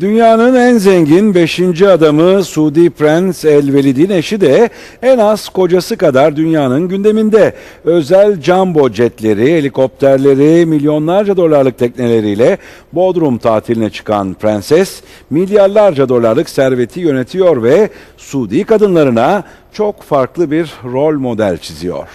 Dünyanın en zengin 5. adamı Suudi Prens El Velid'in eşi de en az kocası kadar dünyanın gündeminde. Özel jumbo jetleri, helikopterleri, milyonlarca dolarlık tekneleriyle Bodrum tatiline çıkan prenses milyarlarca dolarlık serveti yönetiyor ve Suudi kadınlarına çok farklı bir rol model çiziyor.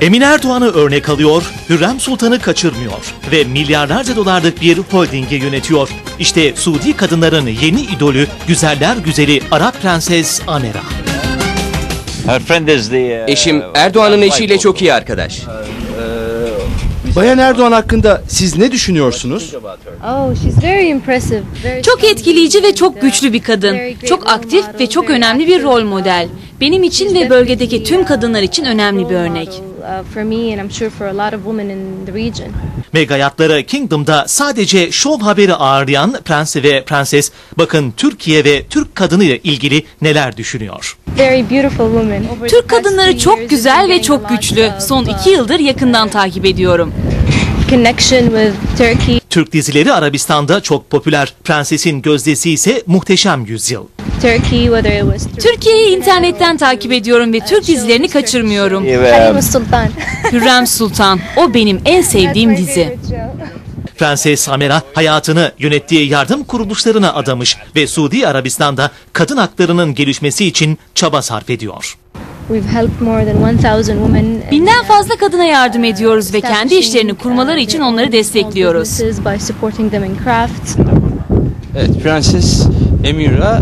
Emine Erdoğan'ı örnek alıyor, Hürrem Sultan'ı kaçırmıyor ve milyarlarca dolarlık bir holdingi yönetiyor. İşte Suudi kadınların yeni idolü, güzeller güzeli Arap Prenses Amera. Uh, Eşim Erdoğan'ın eşiyle çok iyi arkadaş. Bayan Erdoğan hakkında siz ne düşünüyorsunuz? Oh, Çok etkileyici ve çok güçlü bir uh, kadın. Çok aktif ve çok önemli bir rol model. Benim için ve bölgedeki tüm kadınlar için önemli bir örnek. Uh, for me and I'm sure for a lot of women in the region. Mega yatları Kingdom'da sadece şov haberi ağırlayan prens ve prenses bakın Türkiye ve Türk kadını ile ilgili neler düşünüyor. Very beautiful the Türk kadınları çok güzel ve çok güçlü. Son iki yıldır yakından takip ediyorum. Connection with Turkey. Türk dizileri Arabistan'da çok popüler. Prensesin gözdesi ise Muhteşem Yüzyıl. Turkey, whether it was Türkiye'yi internetten takip ediyorum ve Türk dizilerini kaçırmıyorum. Halima Sultan. Hürrem Sultan, o benim en sevdiğim That's my dizi. favorite show. Prenses Amera hayatını yönettiği yardım kuruluşlarına adamış ve Suudi Arabistan'da kadın haklarının gelişmesi için çaba sarf ediyor. We've helped more than 1000 women. and, Binden fazla kadına yardım ediyoruz ve kendi işlerini kurmaları için their onları own destekliyoruz. small businesses By supporting them in crafts. Evet, Prenses Emira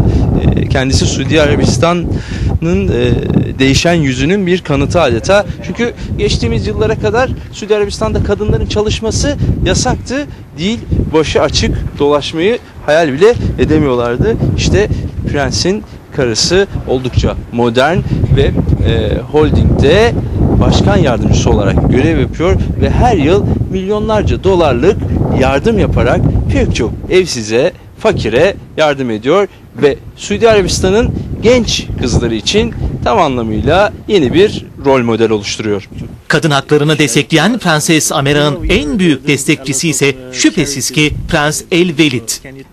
e, kendisi Suudi Arabistan'ın e, değişen yüzünün bir kanıtı adeta. Çünkü geçtiğimiz yıllara kadar Suudi Arabistan'da kadınların çalışması yasaktı. Değil, başı açık dolaşmayı hayal bile edemiyorlardı. İşte prensin karısı oldukça modern ve e, holdingde başkan yardımcısı olarak görev yapıyor ve her yıl milyonlarca dolarlık yardım yaparak pek çok evsize, fakire yardım ediyor ve Suudi Arabistan'ın genç kızları için tam anlamıyla yeni bir rol model oluşturuyor. Kadın haklarını destekleyen Prenses Amera'nın en büyük destekçisi ise şüphesiz ki Prens El Velid.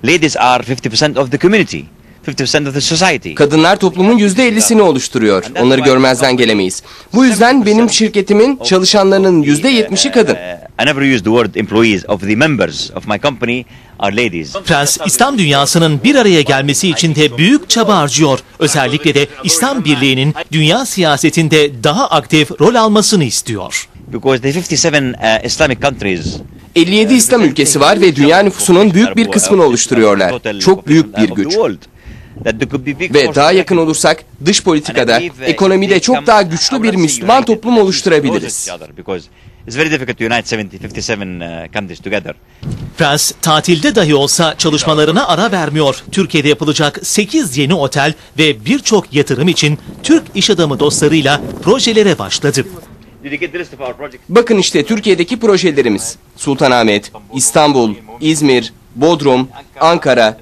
Ladies are 50% of the community, 50% of the society. Kadınlar toplumun %50'sini oluşturuyor. Onları görmezden gelemeyiz. Bu yüzden benim şirketimin çalışanlarının %70'i kadın. Uh, I never use the word employees of the members of my company are ladies. Prens İslam dünyasının bir araya gelmesi için de büyük çaba harcıyor. Özellikle de İslam Birliği'nin dünya siyasetinde daha aktif rol almasını istiyor. Because the 57 uh, Islamic countries 57 İslam ülkesi var ve dünya nüfusunun büyük bir kısmını oluşturuyorlar. Çok büyük bir güç. Ve daha yakın olursak dış politikada, ekonomide çok daha güçlü bir Müslüman toplum oluşturabiliriz. It's very difficult to unite 70, 57 uh, countries together. Prens tatilde dahi olsa çalışmalarına ara vermiyor. Türkiye'de yapılacak 8 yeni otel ve birçok yatırım için Türk iş adamı dostlarıyla projelere başladı. Bakın işte Türkiye'deki projelerimiz. Sultanahmet, İstanbul, İzmir, Bodrum, Ankara,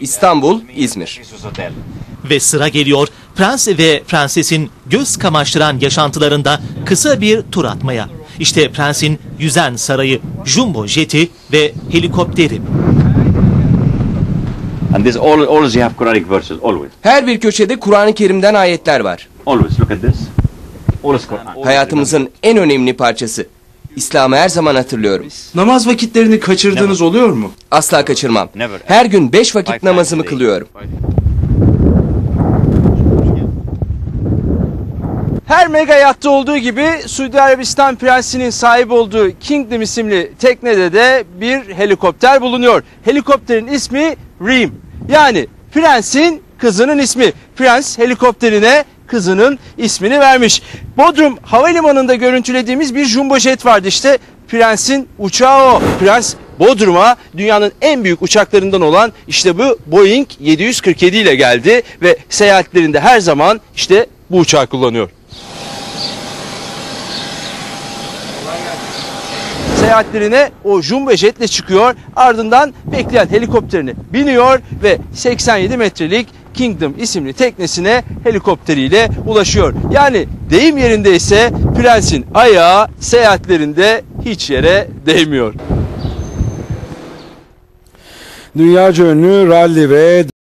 İstanbul, İzmir. Ve sıra geliyor prens ve prensesin göz kamaştıran yaşantılarında kısa bir tur atmaya. İşte prensin yüzen sarayı, jumbo jeti ve helikopteri. And this all, always you have Quranic verses, always. Her bir köşede Kur'an-ı Kerim'den ayetler var. Always, look at this. Always Quran. Hayatımızın en önemli parçası. İslam'ı her zaman hatırlıyorum. Namaz vakitlerini kaçırdığınız oluyor mu? Asla kaçırmam. Never. Her gün beş vakit namazımı kılıyorum. Her mega yatta olduğu gibi Suudi Arabistan prensinin sahip olduğu Kingdom isimli teknede de bir helikopter bulunuyor. Helikopterin ismi Reem. Yani prensin kızının ismi. Prens helikopterine kızının ismini vermiş. Bodrum Havalimanı'nda görüntülediğimiz bir jumbo jet vardı işte. Prensin uçağı o. Prens Bodrum'a dünyanın en büyük uçaklarından olan işte bu Boeing 747 ile geldi ve seyahatlerinde her zaman işte bu uçağı kullanıyor. Seyahatlerine o jumbo jetle çıkıyor. Ardından bekleyen helikopterine biniyor ve 87 metrelik Kingdom isimli teknesine helikopteriyle ulaşıyor. Yani Deyim yerinde ise prensin ayağı seyahatlerinde hiç yere değmiyor. Dünyaca ünlü ralli ve